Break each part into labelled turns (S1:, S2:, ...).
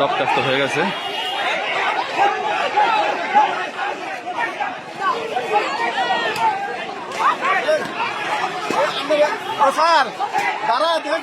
S1: রক্তাক্ত হয়ে গেছে।
S2: স্যার দেখবেন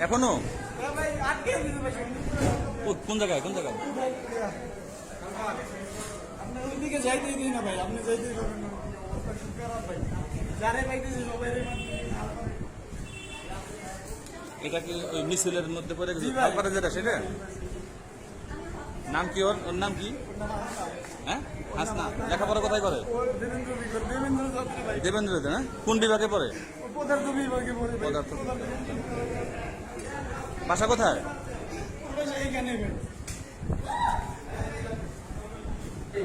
S1: এখনও? কোন জায়গায় কোন জায়গায়? এটা কি ওই মিছিলের মধ্যে পড়ে গেছে? যেটা সেটা? নাম কি ওর? ওর নাম কি? হ্যাঁ? হাসনা। লেখাপড়া কোথায় করে?
S2: দেবেন্দ্র
S1: না? কোন বিভাগে পড়ে?
S2: পদার্থ বিভাগে পড়ে
S1: পদার্থ বাসা কোথায়?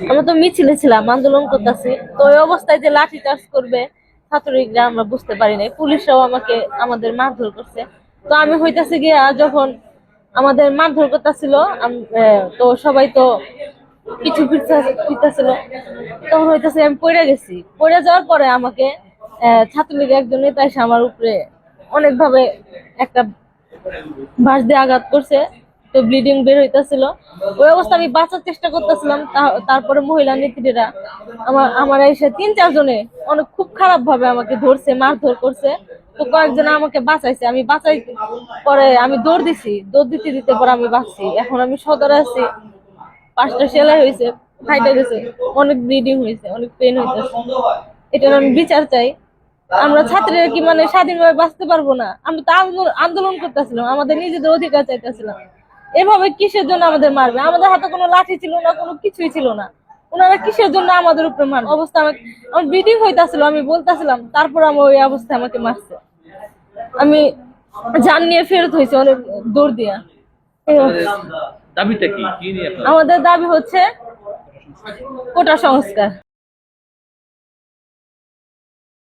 S3: আমরা তো মিছিলে ছিলাম, আন্দোলন করতেছি। তো ওই অবস্থায় যে লাঠি চার্জ করবে, ছাত্রলীগরা আমরা বুঝতে পারি নাই। পুলিশরাও আমাকে, আমাদের মারধর করছে। তো আমি হইতাছে গিয়া যখন আমাদের মারধর করতেছিল তো সবাই তো কিছু ফিরতেছিল। তখন হইতাছে আমি পড়ে গেছি। পড়ে যাওয়ার পরে আমাকে ছাত্রলীগের একজন নেতা এসে আমার উপরে অনেকভাবে একটা বাঁশ দিয়ে আঘাত করছে, তো ব্লিডিং বের হইতাছিল। ওই অবস্থা আমি বাঁচার চেষ্টা করতেছিলাম তারপরে মহিলা নেত্রীরা আমার আমার এসে তিন, চারজনে অনেক খুব খারাপ ভাবে আমাকে ধরছে, মারধর করছে। তো কয়েকজন আমাকে বাঁচাইছে, আমি বাঁচাই পরে আমি দৌড় দিছি। দৌড় দিতে দিতে পরে আমি বাঁচছি। এখন আমি সদরে আছি। পাঁচটা সেলাই হয়েছে ফাইটে গেছে অনেক ব্লিডিং হয়েছে অনেক পেন হইতেছে। এটার আমি বিচার চাই। আমরা ছাত্রীরা কি মানে স্বাধীনভাবে বাঁচতে পারব না? আমি তো আন্দোলন- করতেছিলাম আমাদের নিজেদের অধিকার চাইতেছিলাম। এভাবে কিসের জন্য আমাদের মারবে? আমাদের হাতে কোনো লাঠি ছিল না কোনো কিছুই ছিল না। ওনারা কিসের জন্য আমাদের উপরে মার অবস্থা আমাকে আমার ব্লিডিং হইতাছিল আমি বলতেছিলাম তারপর আমার ওই অবস্থায় আমাকে মারছে। আমি জান নিয়ে ফেরত হয়েছে অনেক দৌড় দিয়া।
S4: দাবিটা কি?
S3: আমাদের দাবি হচ্ছে কোটা সংস্কার।